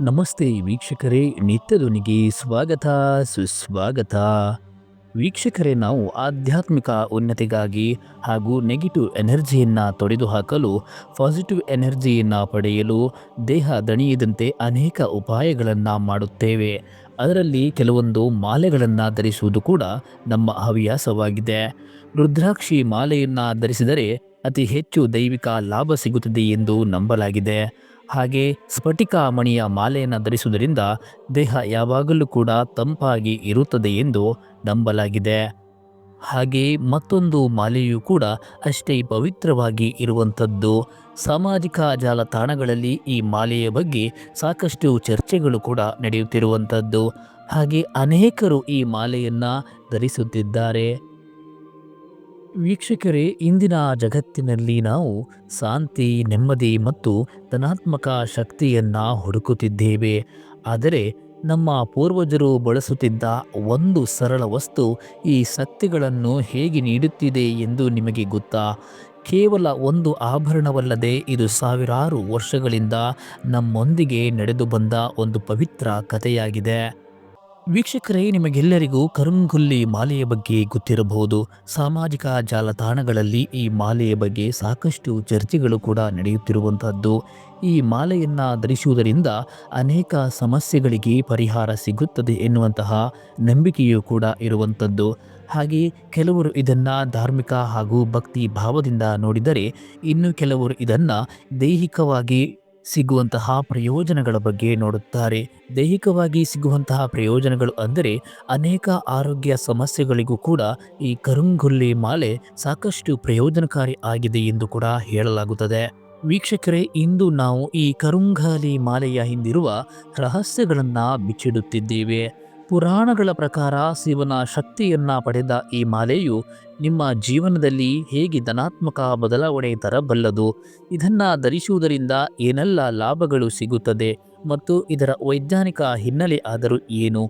ನಮಸ್ತೆ ವೀಕ್ಷಕರೇ, ನಿತ್ಯದೊನಿಗೆ ಸ್ವಾಗತ, ಸುಸ್ವಾಗತ. ವೀಕ್ಷಕರೇ, ನಾವು ಆಧ್ಯಾತ್ಮಿಕ ಉನ್ನತಿಗಾಗಿ ಹಾಗೂ ನೆಗೆಟಿವ್ ಎನರ್ಜಿಯನ್ನು ತೊಡೆದುಹಾಕಲು, ಪಾಸಿಟಿವ್ ಎನರ್ಜಿಯನ್ನು ಪಡೆಯಲು ದೇಹ ದಣಿಯದಂತೆ ಅನೇಕ ಉಪಾಯಗಳನ್ನು ಮಾಡುತ್ತೇವೆ. ಅದರಲ್ಲಿ ಕೆಲವೊಂದು ಮಾಲೆಗಳನ್ನು ಧರಿಸುವುದು ಕೂಡ ನಮ್ಮ ಹವ್ಯಾಸವಾಗಿದೆ. ರುದ್ರಾಕ್ಷಿ ಮಾಲೆಯನ್ನು ಧರಿಸಿದರೆ ಅತಿ ಹೆಚ್ಚು ದೈವಿಕ ಲಾಭ ಸಿಗುತ್ತದೆ ಎಂದು ನಂಬಲಾಗಿದೆ. ಹಾಗೆ ಸ್ಫಟಿಕ ಮಣಿಯ ಮಾಲೆಯನ್ನು ಧರಿಸುವುದರಿಂದ ದೇಹ ಯಾವಾಗಲೂ ಕೂಡ ತಂಪಾಗಿ ಇರುತ್ತದೆ ಎಂದು ನಂಬಲಾಗಿದೆ. ಹಾಗೆ ಮತ್ತೊಂದು ಮಾಲೆಯೂ ಕೂಡ ಅಷ್ಟೇ ಪವಿತ್ರವಾಗಿ ಇರುವಂಥದ್ದು. ಸಾಮಾಜಿಕ ಜಾಲತಾಣಗಳಲ್ಲಿ ಈ ಮಾಲೆಯ ಬಗ್ಗೆ ಸಾಕಷ್ಟು ಚರ್ಚೆಗಳು ಕೂಡ ನಡೆಯುತ್ತಿರುವಂಥದ್ದು. ಹಾಗೆ ಅನೇಕರು ಈ ಮಾಲೆಯನ್ನು ಧರಿಸುತ್ತಿದ್ದಾರೆ. ವೀಕ್ಷಕರೇ, ಇಂದಿನ ಜಗತ್ತಿನಲ್ಲಿ ನಾವು ಶಾಂತಿ, ನೆಮ್ಮದಿ ಮತ್ತು ಧನಾತ್ಮಕ ಶಕ್ತಿಯನ್ನು ಹುಡುಕುತ್ತಿದ್ದೇವೆ. ಆದರೆ ನಮ್ಮ ಪೂರ್ವಜರು ಬಳಸುತ್ತಿದ್ದ ಒಂದು ಸರಳ ವಸ್ತು ಈ ಶಕ್ತಿಗಳನ್ನು ಹೇಗೆ ನೀಡುತ್ತಿದೆ ಎಂದು ನಿಮಗೆ ಗೊತ್ತಾ? ಕೇವಲ ಒಂದು ಆಭರಣವಲ್ಲದೆ ಇದು ಸಾವಿರಾರು ವರ್ಷಗಳಿಂದ ನಮ್ಮೊಂದಿಗೆ ನಡೆದು ಬಂದ ಒಂದು ಪವಿತ್ರ ಕಥೆಯಾಗಿದೆ. ವೀಕ್ಷಕರೇ, ನಿಮಗೆಲ್ಲರಿಗೂ ಕರುಂಗುಲ್ಲಿ ಮಾಲೆಯ ಬಗ್ಗೆ ಗೊತ್ತಿರಬಹುದು. ಸಾಮಾಜಿಕ ಜಾಲತಾಣಗಳಲ್ಲಿ ಈ ಮಾಲೆಯ ಬಗ್ಗೆ ಸಾಕಷ್ಟು ಚರ್ಚೆಗಳು ಕೂಡ ನಡೆಯುತ್ತಿರುವಂತಹದ್ದು. ಈ ಮಾಲೆಯನ್ನು ಧರಿಸುವುದರಿಂದ ಅನೇಕ ಸಮಸ್ಯೆಗಳಿಗೆ ಪರಿಹಾರ ಸಿಗುತ್ತದೆ ಎನ್ನುವಂತಹ ನಂಬಿಕೆಯೂ ಕೂಡ ಇರುವಂಥದ್ದು ಹಾಗೆ ಕೆಲವರು ಇದನ್ನು ಧಾರ್ಮಿಕ ಹಾಗೂ ಭಕ್ತಿ ಭಾವದಿಂದ ನೋಡಿದರೆ, ಇನ್ನು ಕೆಲವರು ಇದನ್ನು ದೈಹಿಕವಾಗಿ ಸಿಗುವಂತಹ ಪ್ರಯೋಜನಗಳ ಬಗ್ಗೆ ನೋಡುತ್ತಾರೆ. ದೈಹಿಕವಾಗಿ ಸಿಗುವಂತಹ ಪ್ರಯೋಜನಗಳು ಅಂದರೆ ಅನೇಕ ಆರೋಗ್ಯ ಸಮಸ್ಯೆಗಳಿಗೂ ಕೂಡ ಈ ಕರುಂಗುಲ್ಲಿ ಮಾಲೆ ಸಾಕಷ್ಟು ಪ್ರಯೋಜನಕಾರಿ ಆಗಿದೆ ಎಂದು ಕೂಡ ಹೇಳಲಾಗುತ್ತದೆ. ವೀಕ್ಷಕರೇ, ಇಂದು ನಾವು ಈ ಕರುಂಗಾಲಿ ಮಾಲೆಯ ಹಿಂದಿರುವ ರಹಸ್ಯಗಳನ್ನು ಬಿಚ್ಚಿಡುತ್ತಿದ್ದೇವೆ. ಪುರಾಣಗಳ ಪ್ರಕಾರ ಶಿವನ ಶಕ್ತಿಯನ್ನ ಪಡೆದ ಈ ಮಾಲೆಯು ನಿಮ್ಮ ಜೀವನದಲ್ಲಿ ಹೇಗೆ ಧನಾತ್ಮಕ ಬದಲಾವಣೆ ತರಬಲ್ಲದು? ಇದನ್ನು ಧರಿಸುವುದರಿಂದ ಏನೆಲ್ಲ ಲಾಭಗಳು ಸಿಗುತ್ತದೆ? ಮತ್ತು ಇದರ ವೈಜ್ಞಾನಿಕ ಹಿನ್ನೆಲೆ ಆದರೂ ಏನು?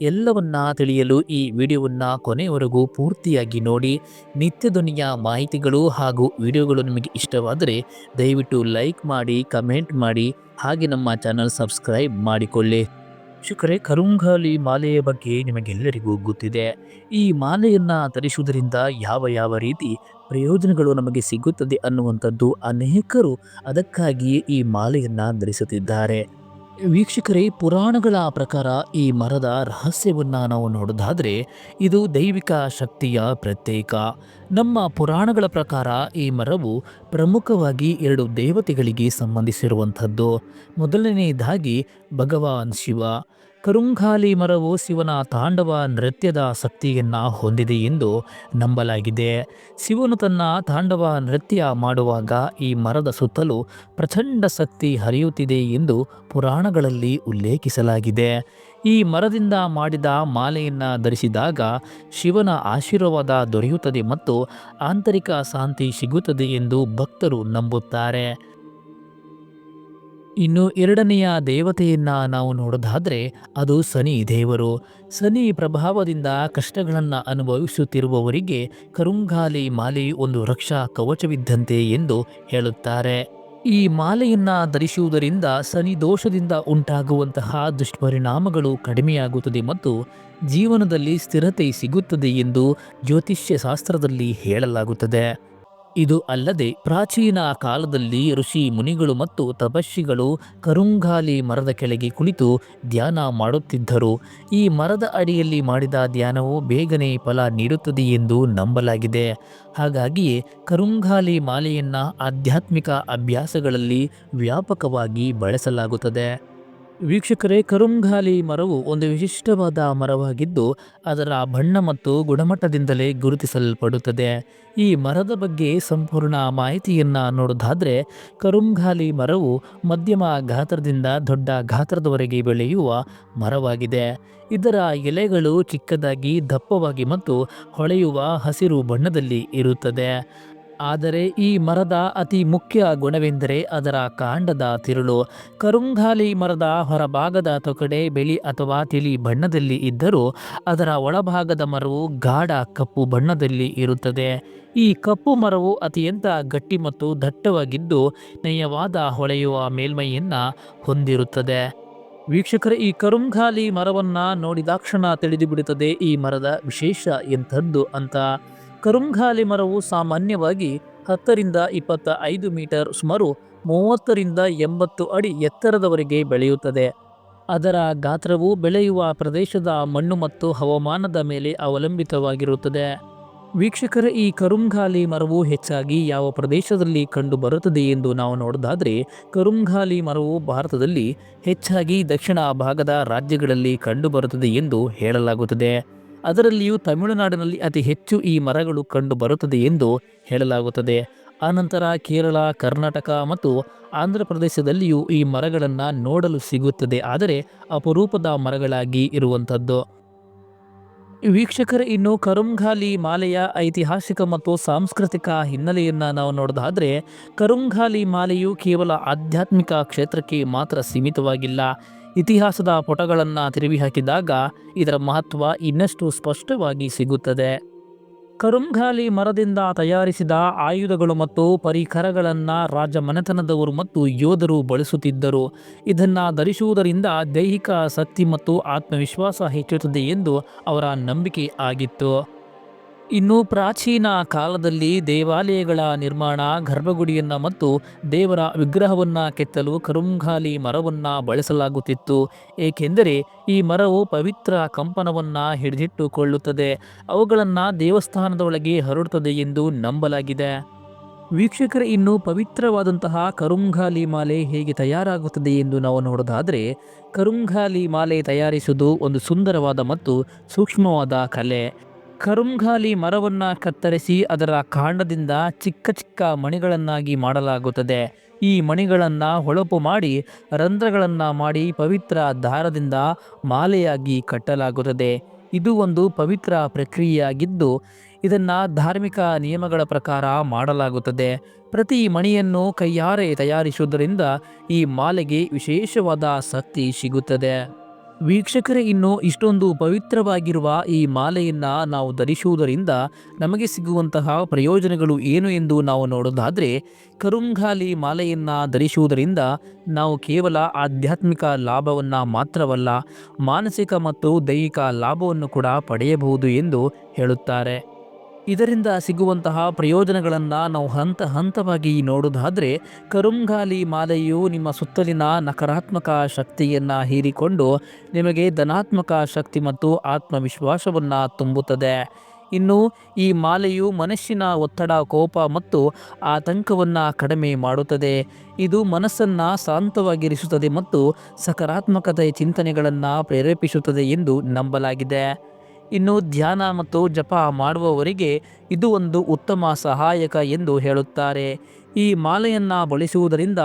ಎಲ್ಲವನ್ನ ತಿಳಿಯಲು ಈ ವಿಡಿಯೋವನ್ನು ಕೊನೆಯವರೆಗೂ ಪೂರ್ತಿಯಾಗಿ ನೋಡಿ. ನಿತ್ಯಧ್ವನಿಯ ಮಾಹಿತಿಗಳು ಹಾಗೂ ವಿಡಿಯೋಗಳು ನಿಮಗೆ ಇಷ್ಟವಾದರೆ ದಯವಿಟ್ಟು ಲೈಕ್ ಮಾಡಿ, ಕಮೆಂಟ್ ಮಾಡಿ, ಹಾಗೆ ನಮ್ಮ ಚಾನಲ್ ಸಬ್ಸ್ಕ್ರೈಬ್ ಮಾಡಿಕೊಳ್ಳಿ. ಶಿಖರೆ ಕರುಂಗಾಲಿ ಮಾಲೆಯ ಬಗ್ಗೆ ನಿಮಗೆಲ್ಲರಿಗೂ ಗೊತ್ತಿದೆ. ಈ ಮಾಲೆಯನ್ನು ಧರಿಸುವುದರಿಂದ ಯಾವ ಯಾವ ರೀತಿ ಪ್ರಯೋಜನಗಳು ನಮಗೆ ಸಿಗುತ್ತದೆ ಅನ್ನುವಂಥದ್ದು ಅನೇಕರು ಅದಕ್ಕಾಗಿಯೇ ಈ ಮಾಲೆಯನ್ನು ಧರಿಸುತ್ತಿದ್ದಾರೆ. ವೀಕ್ಷಕರೇ, ಪುರಾಣಗಳ ಪ್ರಕಾರ ಈ ಮರದ ರಹಸ್ಯವನ್ನು ನಾವು ನೋಡೋದಾದರೆ, ಇದು ದೈವಿಕ ಶಕ್ತಿಯ ಪ್ರತ್ಯೇಕ. ನಮ್ಮ ಪುರಾಣಗಳ ಪ್ರಕಾರ ಈ ಮರವು ಪ್ರಮುಖವಾಗಿ ಎರಡು ದೇವತೆಗಳಿಗೆ ಸಂಬಂಧಿಸಿರುವಂಥದ್ದು. ಮೊದಲನೆಯದಾಗಿ ಭಗವಾನ್ ಶಿವ ಕರುಂಗಾಲಿ ಮರವು ಶಿವನ ತಾಂಡವ ನೃತ್ಯದ ಶಕ್ತಿಯನ್ನು ಹೊಂದಿದೆ ಎಂದು ನಂಬಲಾಗಿದೆ. ಶಿವನು ತನ್ನ ತಾಂಡವ ನೃತ್ಯ ಮಾಡುವಾಗ ಈ ಮರದ ಸುತ್ತಲೂ ಪ್ರಚಂಡ ಶಕ್ತಿ ಹರಿಯುತ್ತಿದೆ ಎಂದು ಪುರಾಣಗಳಲ್ಲಿ ಉಲ್ಲೇಖಿಸಲಾಗಿದೆ. ಈ ಮರದಿಂದ ಮಾಡಿದ ಮಾಲೆಯನ್ನು ಧರಿಸಿದಾಗ ಶಿವನ ಆಶೀರ್ವಾದ ದೊರೆಯುತ್ತದೆ ಮತ್ತು ಆಂತರಿಕ ಶಾಂತಿ ಸಿಗುತ್ತದೆ ಎಂದು ಭಕ್ತರು ನಂಬುತ್ತಾರೆ. ಇನ್ನು ಎರಡನೆಯ ದೇವತೆಯನ್ನ ನಾವು ನೋಡೋದಾದ್ರೆ ಅದು ಸನಿ ದೇವರು. ಸನಿ ಪ್ರಭಾವದಿಂದ ಕಷ್ಟಗಳನ್ನು ಅನುಭವಿಸುತ್ತಿರುವವರಿಗೆ ಕರುಂಗಾಲಿ ಮಾಲೆ ಒಂದು ರಕ್ಷಾ ಕವಚವಿದ್ದಂತೆ ಎಂದು ಹೇಳುತ್ತಾರೆ. ಈ ಮಾಲೆಯನ್ನ ಧರಿಸುವುದರಿಂದ ಸನಿ ದೋಷದಿಂದ ಉಂಟಾಗುವಂತಹ ದುಷ್ಪರಿಣಾಮಗಳು ಕಡಿಮೆಯಾಗುತ್ತದೆ ಮತ್ತು ಜೀವನದಲ್ಲಿ ಸ್ಥಿರತೆ ಸಿಗುತ್ತದೆ ಎಂದು ಜ್ಯೋತಿಷ್ಯ ಶಾಸ್ತ್ರದಲ್ಲಿ ಹೇಳಲಾಗುತ್ತದೆ. ಇದು ಅಲ್ಲದೆ ಪ್ರಾಚೀನ ಕಾಲದಲ್ಲಿ ಋಷಿ ಮುನಿಗಳು ಮತ್ತು ತಪಸ್ವಿಗಳು ಕರುಂಗಾಲಿ ಮರದ ಕೆಳಗೆ ಕುಳಿತು ಧ್ಯಾನ ಮಾಡುತ್ತಿದ್ದರು. ಈ ಮರದ ಅಡಿಯಲ್ಲಿ ಮಾಡಿದ ಧ್ಯಾನವು ಬೇಗನೆ ಫಲ ನೀಡುತ್ತದೆ ಎಂದು ನಂಬಲಾಗಿದೆ. ಹಾಗಾಗಿಯೇ ಕರುಂಗಾಲಿ ಮಾಲೆಯನ್ನು ಆಧ್ಯಾತ್ಮಿಕ ಅಭ್ಯಾಸಗಳಲ್ಲಿ ವ್ಯಾಪಕವಾಗಿ ಬಳಸಲಾಗುತ್ತದೆ. ವೀಕ್ಷಕರೇ ಕರುಂಗಾಲಿ ಮರವು ಒಂದು ವಿಶಿಷ್ಟವಾದ ಮರವಾಗಿದ್ದು, ಅದರ ಬಣ್ಣ ಮತ್ತು ಗುಣಮಟ್ಟದಿಂದಲೇ ಗುರುತಿಸಲ್ಪಡುತ್ತದೆ. ಈ ಮರದ ಬಗ್ಗೆ ಸಂಪೂರ್ಣ ಮಾಹಿತಿಯನ್ನು ನೋಡೋದಾದರೆ ಕರುಂಗಾಲಿ ಮರವು ಮಧ್ಯಮ ಗಾತ್ರದಿಂದ ದೊಡ್ಡ ಗಾತ್ರದವರೆಗೆ ಬೆಳೆಯುವ ಮರವಾಗಿದೆ. ಇದರ ಎಲೆಗಳು ಚಿಕ್ಕದಾಗಿ ದಪ್ಪವಾಗಿ ಮತ್ತು ಹೊಳೆಯುವ ಹಸಿರು ಬಣ್ಣದಲ್ಲಿ ಇರುತ್ತದೆ. ಆದರೆ ಈ ಮರದ ಅತಿ ಮುಖ್ಯ ಗುಣವೆಂದರೆ ಅದರ ಕಾಂಡದ ತಿರುಳು. ಕರುಂಗಾಲಿ ಮರದ ಹೊರಭಾಗದ ತೊಕಡೆ, ಬಿಳಿ ಅಥವಾ ತಿಳಿ ಬಣ್ಣದಲ್ಲಿ ಇದ್ದರೂ ಅದರ ಒಳಭಾಗದ ಮರವು ಗಾಢ ಕಪ್ಪು ಬಣ್ಣದಲ್ಲಿ ಇರುತ್ತದೆ. ಈ ಕಪ್ಪು ಮರವು ಅತ್ಯಂತ ಗಟ್ಟಿ ಮತ್ತು ದಟ್ಟವಾಗಿದ್ದು ನಯವಾದ ಹೊಳೆಯುವ ಮೇಲ್ಮೈಯನ್ನು ಹೊಂದಿರುತ್ತದೆ. ವೀಕ್ಷಕರ, ಈ ಕರುಂಗಾಲಿ ಮರವನ್ನು ನೋಡಿದಾಕ್ಷಣ ತಿಳಿದುಬಿಡುತ್ತದೆ ಈ ಮರದ ವಿಶೇಷ ಎಂಥದ್ದು ಅಂತ. ಕರುಂಗಾಲಿ ಮರವು ಸಾಮಾನ್ಯವಾಗಿ ಹತ್ತರಿಂದ ಇಪ್ಪತ್ತ ಐದು ಮೀಟರ್ ಸುಮಾರು ಮೂವತ್ತರಿಂದ ಎಂಬತ್ತು ಅಡಿ ಎತ್ತರದವರೆಗೆ ಬೆಳೆಯುತ್ತದೆ. ಅದರ ಗಾತ್ರವು ಬೆಳೆಯುವ ಪ್ರದೇಶದ ಮಣ್ಣು ಮತ್ತು ಹವಾಮಾನದ ಮೇಲೆ ಅವಲಂಬಿತವಾಗಿರುತ್ತದೆ. ವೀಕ್ಷಕರ, ಈ ಕರುಂಗಾಲಿ ಮರವು ಹೆಚ್ಚಾಗಿ ಯಾವ ಪ್ರದೇಶದಲ್ಲಿ ಕಂಡು ಬರುತ್ತದೆ ಎಂದು ನಾವು ನೋಡೋದಾದರೆ ಕರುಂಗಾಲಿ ಮರವು ಭಾರತದಲ್ಲಿ ಹೆಚ್ಚಾಗಿ ದಕ್ಷಿಣ ಭಾಗದ ರಾಜ್ಯಗಳಲ್ಲಿ ಕಂಡುಬರುತ್ತದೆ ಎಂದು ಹೇಳಲಾಗುತ್ತದೆ. ಅದರಲ್ಲಿಯೂ ತಮಿಳುನಾಡಿನಲ್ಲಿ ಅತಿ ಹೆಚ್ಚು ಈ ಮರಗಳು ಕಂಡು ಬರುತ್ತದೆ ಎಂದು ಹೇಳಲಾಗುತ್ತದೆ. ಆನಂತರ ಕೇರಳ, ಕರ್ನಾಟಕ ಮತ್ತು ಆಂಧ್ರ ಪ್ರದೇಶದಲ್ಲಿಯೂ ಈ ಮರಗಳನ್ನು ನೋಡಲು ಸಿಗುತ್ತದೆ. ಆದರೆ ಅಪರೂಪದ ಮರಗಳಾಗಿ ಇರುವಂಥದ್ದು. ವೀಕ್ಷಕರ, ಇನ್ನು ಕರುಂಗಾಲಿ ಮಾಲೆಯ ಐತಿಹಾಸಿಕ ಮತ್ತು ಸಾಂಸ್ಕೃತಿಕ ಹಿನ್ನೆಲೆಯನ್ನು ನಾವು ನೋಡೋದಾದರೆ, ಕರುಂಘಾಲಿ ಮಾಲೆಯು ಕೇವಲ ಆಧ್ಯಾತ್ಮಿಕ ಕ್ಷೇತ್ರಕ್ಕೆ ಮಾತ್ರ ಸೀಮಿತವಾಗಿಲ್ಲ. ಇತಿಹಾಸದ ಪುಟಗಳನ್ನು ತಿರುವಿ ಹಾಕಿದಾಗ ಇದರ ಮಹತ್ವ ಇನ್ನಷ್ಟು ಸ್ಪಷ್ಟವಾಗಿ ಸಿಗುತ್ತದೆ. ಕರುಂಘಾಲಿ ಮರದಿಂದ ತಯಾರಿಸಿದ ಆಯುಧಗಳು ಮತ್ತು ಪರಿಕರಗಳನ್ನು ರಾಜ ಮನೆತನದವರು ಮತ್ತು ಯೋಧರು ಬಳಸುತ್ತಿದ್ದರು. ಇದನ್ನು ಧರಿಸುವುದರಿಂದ ದೈಹಿಕ ಶಕ್ತಿ ಮತ್ತು ಆತ್ಮವಿಶ್ವಾಸ ಹೆಚ್ಚುತ್ತದೆ ಎಂದು ಅವರ ನಂಬಿಕೆ ಆಗಿತ್ತು. ಇನ್ನು ಪ್ರಾಚೀನ ಕಾಲದಲ್ಲಿ ದೇವಾಲಯಗಳ ನಿರ್ಮಾಣ, ಗರ್ಭಗುಡಿಯನ್ನು ಮತ್ತು ದೇವರ ವಿಗ್ರಹವನ್ನು ಕೆತ್ತಲು ಕರುಂಗಾಲಿ ಮರವನ್ನು ಬಳಸಲಾಗುತ್ತಿತ್ತು. ಏಕೆಂದರೆ ಈ ಮರವು ಪವಿತ್ರ ಕಂಪನವನ್ನು ಹಿಡಿದಿಟ್ಟುಕೊಳ್ಳುತ್ತದೆ. ಅವುಗಳನ್ನು ದೇವಸ್ಥಾನದ ಒಳಗೆ ಹರಡುತ್ತದೆ ಎಂದು ನಂಬಲಾಗಿದೆ. ವೀಕ್ಷಕರ, ಇನ್ನು ಪವಿತ್ರವಾದಂತಹ ಕರುಂಗಾಲಿ ಮಾಲೆ ಹೇಗೆ ತಯಾರಾಗುತ್ತದೆ ಎಂದು ನಾವು ನೋಡೋದಾದರೆ ಕರುಂಗಾಲಿ ಮಾಲೆ ತಯಾರಿಸುವುದು ಒಂದು ಸುಂದರವಾದ ಮತ್ತು ಸೂಕ್ಷ್ಮವಾದ ಕಲೆ. ಕರುಂಗಾಲಿ ಮರವನ್ನು ಕತ್ತರಿಸಿ ಅದರ ಕಾಂಡದಿಂದ ಚಿಕ್ಕ ಚಿಕ್ಕ ಮಣಿಗಳನ್ನಾಗಿ ಮಾಡಲಾಗುತ್ತದೆ. ಈ ಮಣಿಗಳನ್ನು ಹೊಳಪು ಮಾಡಿ ರಂಧ್ರಗಳನ್ನು ಮಾಡಿ ಪವಿತ್ರ ದಾರದಿಂದ ಮಾಲೆಯಾಗಿ ಕಟ್ಟಲಾಗುತ್ತದೆ. ಇದು ಒಂದು ಪವಿತ್ರ ಪ್ರಕ್ರಿಯೆಯಾಗಿದ್ದು, ಇದನ್ನು ಧಾರ್ಮಿಕ ನಿಯಮಗಳ ಪ್ರಕಾರ ಮಾಡಲಾಗುತ್ತದೆ. ಪ್ರತಿ ಮಣಿಯನ್ನು ಕೈಯಾರೆ ತಯಾರಿಸುವುದರಿಂದ ಈ ಮಾಲೆಗೆ ವಿಶೇಷವಾದ ಶಕ್ತಿ ಸಿಗುತ್ತದೆ. ವೀಕ್ಷಕರೇ, ಇನ್ನು ಇಷ್ಟೊಂದು ಪವಿತ್ರವಾಗಿರುವ ಈ ಮಾಲೆಯನ್ನು ನಾವು ಧರಿಸುವುದರಿಂದ ನಮಗೆ ಸಿಗುವಂತಹ ಪ್ರಯೋಜನಗಳು ಏನು ಎಂದು ನಾವು ನೋಡೋದಾದರೆ ಕರುಂಗಾಲಿ ಮಾಲೆಯನ್ನು ಧರಿಸುವುದರಿಂದ ನಾವು ಕೇವಲ ಆಧ್ಯಾತ್ಮಿಕ ಲಾಭವನ್ನು ಮಾತ್ರವಲ್ಲ, ಮಾನಸಿಕ ಮತ್ತು ದೈಹಿಕ ಲಾಭವನ್ನು ಕೂಡ ಪಡೆಯಬಹುದು ಎಂದು ಹೇಳುತ್ತಾರೆ. ಇದರಿಂದ ಸಿಗುವಂತಹ ಪ್ರಯೋಜನಗಳನ್ನು ನಾವು ಹಂತ ಹಂತವಾಗಿ ನೋಡೋದಾದರೆ ಕರುಂಗಾಲಿ ಮಾಲೆಯು ನಿಮ್ಮ ಸುತ್ತಲಿನ ನಕಾರಾತ್ಮಕ ಶಕ್ತಿಯನ್ನು ಹೀರಿಕೊಂಡು ನಿಮಗೆ ಧನಾತ್ಮಕ ಶಕ್ತಿ ಮತ್ತು ಆತ್ಮವಿಶ್ವಾಸವನ್ನು ತುಂಬುತ್ತದೆ. ಇನ್ನು ಈ ಮಾಲೆಯು ಮನಸ್ಸಿನ ಒತ್ತಡ, ಕೋಪ ಮತ್ತು ಆತಂಕವನ್ನು ಕಡಿಮೆ ಮಾಡುತ್ತದೆ. ಇದು ಮನಸ್ಸನ್ನು ಶಾಂತವಾಗಿರಿಸುತ್ತದೆ ಮತ್ತು ಸಕಾರಾತ್ಮಕತೆ ಚಿಂತನೆಗಳನ್ನು ಪ್ರೇರೇಪಿಸುತ್ತದೆ ಎಂದು ನಂಬಲಾಗಿದೆ. ಇನ್ನು ಧ್ಯಾನ ಮತ್ತು ಜಪ ಮಾಡುವವರಿಗೆ ಇದು ಒಂದು ಉತ್ತಮ ಸಹಾಯಕ ಎಂದು ಹೇಳುತ್ತಾರೆ. ಈ ಮಾಲೆಯನ್ನು ಬಳಸುವುದರಿಂದ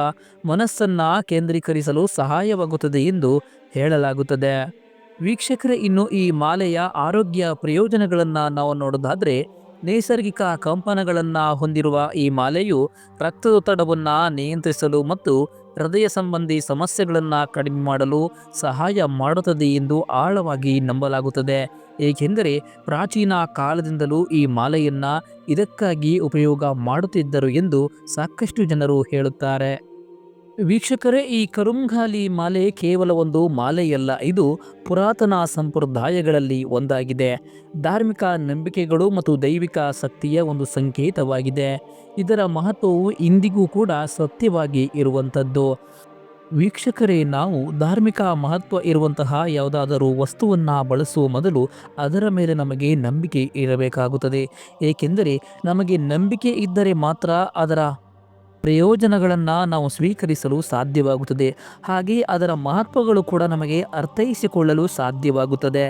ಮನಸ್ಸನ್ನು ಕೇಂದ್ರೀಕರಿಸಲು ಸಹಾಯವಾಗುತ್ತದೆ ಎಂದು ಹೇಳಲಾಗುತ್ತದೆ. ವೀಕ್ಷಕರೇ, ಇನ್ನು ಈ ಮಾಲೆಯ ಆರೋಗ್ಯ ಪ್ರಯೋಜನಗಳನ್ನು ನಾವು ನೋಡೋದಾದರೆ ನೈಸರ್ಗಿಕ ಕಂಪನಗಳನ್ನು ಹೊಂದಿರುವ ಈ ಮಾಲೆಯು ರಕ್ತದೊತ್ತಡವನ್ನು ನಿಯಂತ್ರಿಸಲು ಮತ್ತು ಹೃದಯ ಸಂಬಂಧಿ ಸಮಸ್ಯೆಗಳನ್ನು ಕಡಿಮೆ ಮಾಡಲು ಸಹಾಯ ಮಾಡುತ್ತದೆ ಎಂದು ಆಳವಾಗಿ ನಂಬಲಾಗುತ್ತದೆ. ಏಕೆಂದರೆ ಪ್ರಾಚೀನ ಕಾಲದಿಂದಲೂ ಈ ಮಾಲೆಯನ್ನು ಇದಕ್ಕಾಗಿ ಉಪಯೋಗ ಮಾಡುತ್ತಿದ್ದರು ಎಂದು ಸಾಕಷ್ಟು ಜನರು ಹೇಳುತ್ತಾರೆ. ವೀಕ್ಷಕರೇ, ಈ ಕರುಂಗಾಲಿ ಮಾಲೆ ಕೇವಲ ಒಂದು ಮಾಲೆಯಲ್ಲ, ಇದು ಪುರಾತನ ಸಂಪ್ರದಾಯಗಳಲ್ಲಿ ಒಂದಾಗಿದೆ. ಧಾರ್ಮಿಕ ನಂಬಿಕೆಗಳು ಮತ್ತು ದೈವಿಕ ಶಕ್ತಿಯ ಒಂದು ಸಂಕೇತವಾಗಿದೆ. ಇದರ ಮಹತ್ವವು ಇಂದಿಗೂ ಕೂಡ ಸತ್ಯವಾಗಿ ಇರುವಂಥದ್ದು. ವೀಕ್ಷಕರೇ, ನಾವು ಧಾರ್ಮಿಕ ಮಹತ್ವ ಇರುವಂತಹ ಯಾವುದಾದರೂ ವಸ್ತುವನ್ನು ಬಳಸುವ ಮೊದಲು ಅದರ ಮೇಲೆ ನಮಗೆ ನಂಬಿಕೆ ಇರಬೇಕಾಗುತ್ತದೆ. ಏಕೆಂದರೆ, ನಮಗೆ ನಂಬಿಕೆ ಇದ್ದರೆ ಮಾತ್ರ ಅದರ ಪ್ರಯೋಜನಗಳನ್ನು ನಾವು ಸ್ವೀಕರಿಸಲು ಸಾಧ್ಯವಾಗುತ್ತದೆ. ಹಾಗೆ ಅದರ ಮಹತ್ವಗಳು ಕೂಡ ನಮಗೆ ಅರ್ಥೈಸಿಕೊಳ್ಳಲು ಸಾಧ್ಯವಾಗುತ್ತದೆ.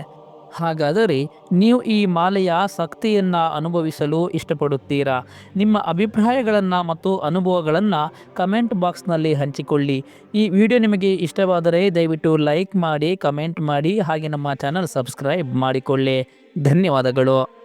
ಹಾಗಾದರೆ ನೀವು ಈ ಮಾಲೆಯ ಶಕ್ತಿಯನ್ನು ಅನುಭವಿಸಲು ಇಷ್ಟಪಡುತ್ತೀರಾ? ನಿಮ್ಮ ಅಭಿಪ್ರಾಯಗಳನ್ನು ಮತ್ತು ಅನುಭವಗಳನ್ನು ಕಮೆಂಟ್ ಬಾಕ್ಸ್ನಲ್ಲಿ ಹಂಚಿಕೊಳ್ಳಿ. ಈ ವಿಡಿಯೋ ನಿಮಗೆ ಇಷ್ಟವಾದರೆ ದಯವಿಟ್ಟು ಲೈಕ್ ಮಾಡಿ, ಕಮೆಂಟ್ ಮಾಡಿ, ಹಾಗೆ ನಮ್ಮ ಚಾನಲ್ ಸಬ್ಸ್ಕ್ರೈಬ್ ಮಾಡಿಕೊಳ್ಳಿ. ಧನ್ಯವಾದಗಳು.